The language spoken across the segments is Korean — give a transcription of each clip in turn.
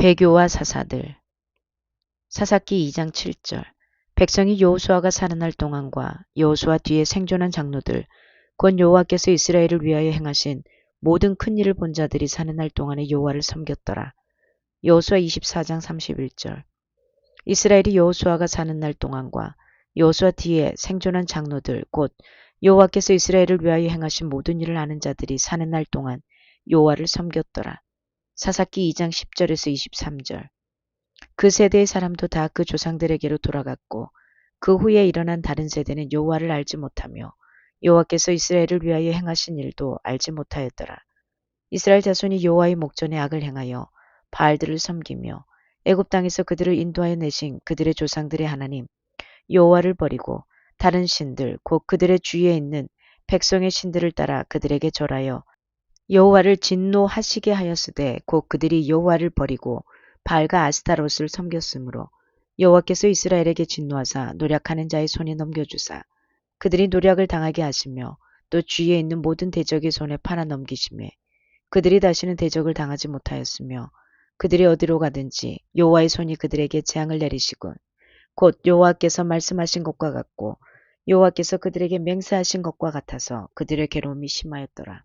배교와 사사들 사사기 2장 7절 백성이 여호수아가 사는 날 동안과 여호수아 뒤에 생존한 장로들 곧 여호와께서 이스라엘을 위하여 행하신 모든 큰 일을 본 자들이 사는 날 동안에 여호와를 섬겼더라. 여호수아 24장 31절 이스라엘이 여호수아가 사는 날 동안과 여호수아 뒤에 생존한 장로들 곧 여호와께서 이스라엘을 위하여 행하신 모든 일을 아는 자들이 사는 날 동안 여호와를 섬겼더라. 사사기 2장 10절에서 23절 그 세대의 사람도 다 그 조상들에게로 돌아갔고 그 후에 일어난 다른 세대는 여호와를 알지 못하며 여호와께서 이스라엘을 위하여 행하신 일도 알지 못하였더라. 이스라엘 자손이 여호와의 목전에 악을 행하여 바알들을 섬기며 애굽 땅에서 그들을 인도하여 내신 그들의 조상들의 하나님 여호와를 버리고 다른 신들 곧 그들의 주위에 있는 백성의 신들을 따라 그들에게 절하여 여호와를 진노하시게 하였으되 곧 그들이 여호와를 버리고 바알과 아스타롯을 섬겼으므로 여호와께서 이스라엘에게 진노하사 노력하는 자의 손에 넘겨주사 그들이 노력을 당하게 하시며 또 주위에 있는 모든 대적의 손에 팔아 넘기심에 그들이 다시는 대적을 당하지 못하였으며 그들이 어디로 가든지 여호와의 손이 그들에게 재앙을 내리시군 곧 여호와께서 말씀하신 것과 같고 여호와께서 그들에게 맹세하신 것과 같아서 그들의 괴로움이 심하였더라.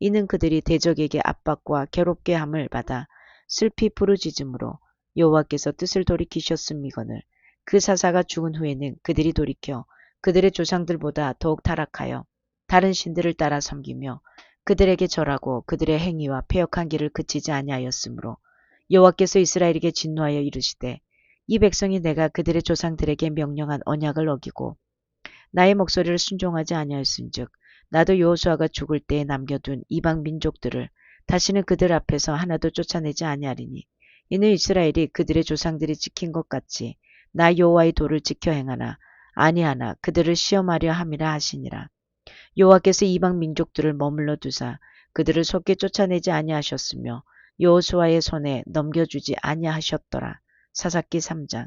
이는 그들이 대적에게 압박과 괴롭게 함을 받아 슬피 부르짖음으로 여호와께서 뜻을 돌이키셨음이거늘 그 사사가 죽은 후에는 그들이 돌이켜 그들의 조상들보다 더욱 타락하여 다른 신들을 따라 섬기며 그들에게 절하고 그들의 행위와 폐역한 길을 그치지 아니하였으므로 여호와께서 이스라엘에게 진노하여 이르시되 이 백성이 내가 그들의 조상들에게 명령한 언약을 어기고 나의 목소리를 순종하지 아니하였은즉 나도 여호수아가 죽을 때에 남겨둔 이방 민족들을 다시는 그들 앞에서 하나도 쫓아내지 아니하리니 이는 이스라엘이 그들의 조상들이 지킨 것 같이 나 여호와의 도를 지켜 행하나 아니하나 그들을 시험하려 함이라 하시니라. 여호와께서 이방 민족들을 머물러 두사 그들을 속게 쫓아내지 아니하셨으며 여호수아의 손에 넘겨주지 아니하셨더라. 사사기 3장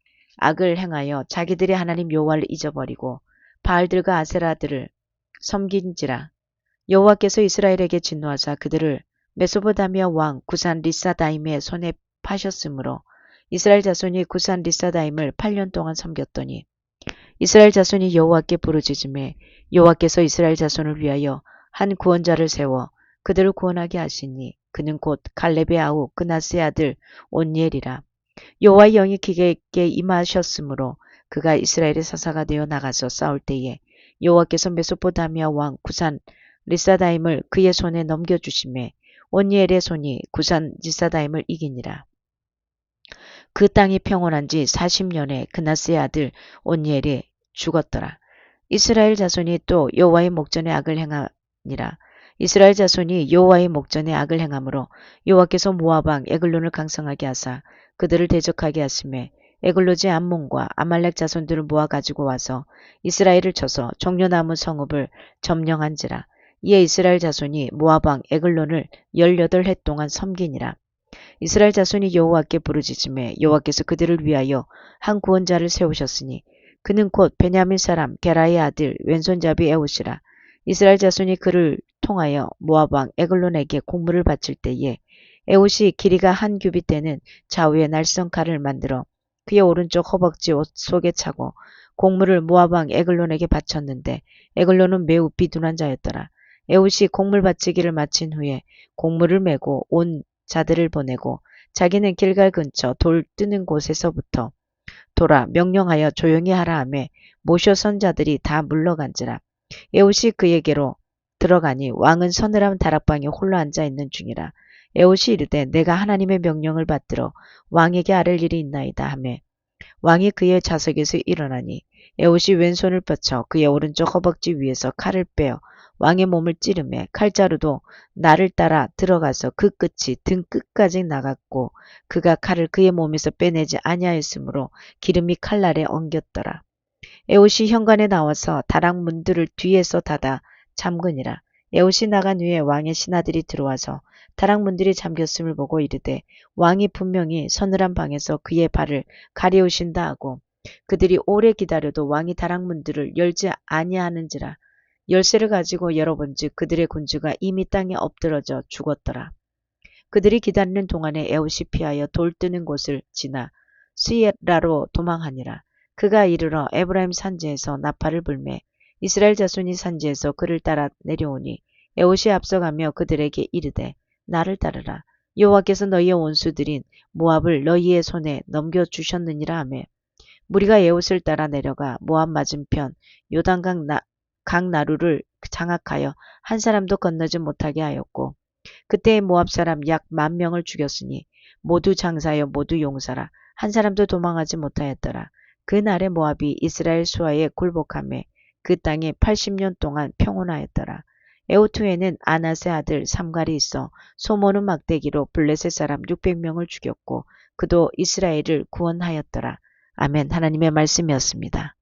악을 행하여 자기들의 하나님 여호와를 잊어버리고 바알들과 아세라들을 섬긴지라. 여호와께서 이스라엘에게 진노하사 그들을 메소보다미아 왕 구산 리사다임의 손에 파셨으므로 이스라엘 자손이 구산 리사다임을 8년 동안 섬겼더니 이스라엘 자손이 여호와께 부르짖음에 여호와께서 이스라엘 자손을 위하여 한 구원자를 세워 그들을 구원하게 하시니 그는 곧 갈렙의 아우 그나스의 아들 온니엘이라 여호와의 영이 그에게 임하셨으므로 그가 이스라엘의 사사가 되어 나가서 싸울 때에 여호와께서 메소포다미아 왕 구산 리사다임을 그의 손에 넘겨주심에 온니엘의 손이 구산 리사다임을 이기니라. 그 땅이 평온한 지 40년에 그나스의 아들 온니엘이 죽었더라. 이스라엘 자손이 또 여호와의 목전에 악을 행하니라. 이스라엘 자손이 여호와의 목전에 악을 행함으로 여호와께서 모아방 에글론을 강성하게 하사 그들을 대적하게 하심에 에글로지 암몬과 아말렉 자손들을 모아 가지고 와서 이스라엘을 쳐서 종려나무 성읍을 점령한지라. 이에 이스라엘 자손이 모아방 에글론을 18해 동안 섬기니라. 이스라엘 자손이 여호와께 부르짖음에 여호와께서 그들을 위하여 한 구원자를 세우셨으니 그는 곧 베냐민 사람 게라의 아들 왼손잡이 에웃이라. 이스라엘 자손이 그를 통하여 왕 에글론에게 공물을 바칠 때에 에웃이 길이가 한 규빗 되는 좌우의 날선 칼을 만들어 그의 오른쪽 허벅지 옷 속에 차고 공물을 모압 왕 에글론에게 바쳤는데 에글론은 매우 비둔한 자였더라. 에웃이 공물 바치기를 마친 후에 공물을 메고 온 자들을 보내고 자기는 길갈 근처 돌 뜨는 곳에서부터 돌아 명령하여 조용히 하라 하매 모셔 선 자들이 다 물러간지라. 에웃이 그에게로 들어가니 왕은 서늘한 다락방에 홀로 앉아 있는 중이라. 에옷이 이르되 내가 하나님의 명령을 받들어 왕에게 아를 일이 있나이다 하매 왕이 그의 좌석에서 일어나니 에옷이 왼손을 뻗쳐 그의 오른쪽 허벅지 위에서 칼을 빼어 왕의 몸을 찌르매 칼자루도 나를 따라 들어가서 그 끝이 등 끝까지 나갔고 그가 칼을 그의 몸에서 빼내지 아니하였으므로 기름이 칼날에 엉겼더라. 에옷이 현관에 나와서 다락 문들을 뒤에서 닫아 잠그니라. 에옷이 나간 후에 왕의 신하들이 들어와서 다락문들이 잠겼음을 보고 이르되 왕이 분명히 서늘한 방에서 그의 발을 가리우신다 하고 그들이 오래 기다려도 왕이 다락문들을 열지 아니하는지라 열쇠를 가지고 열어본즉 그들의 군주가 이미 땅에 엎드러져 죽었더라. 그들이 기다리는 동안에 에웃이 피하여 돌 뜨는 곳을 지나 스이라로 도망하니라. 그가 이르러 에브라임 산지에서 나팔을 불매 이스라엘 자손이 산지에서 그를 따라 내려오니 에옷이 앞서가며 그들에게 이르되 나를 따르라. 여호와께서 너희의 원수들인 모압을 너희의 손에 넘겨주셨느니라 하매 무리가 에옷을 따라 내려가 모압 맞은편 요단강 나, 강 나루를 장악하여 한 사람도 건너지 못하게 하였고 그때 모압 사람 약 만 명을 죽였으니 모두 장사여 모두 용사라 한 사람도 도망하지 못하였더라. 그날에 모압이 이스라엘 수하에 굴복함에 그 땅에 80년 동안 평온하였더라. 에오투에는 아나세 아들 삼갈이 있어 소모는 막대기로 블레셋 사람 600명을 죽였고 그도 이스라엘을 구원하였더라. 아멘 하나님의 말씀이었습니다.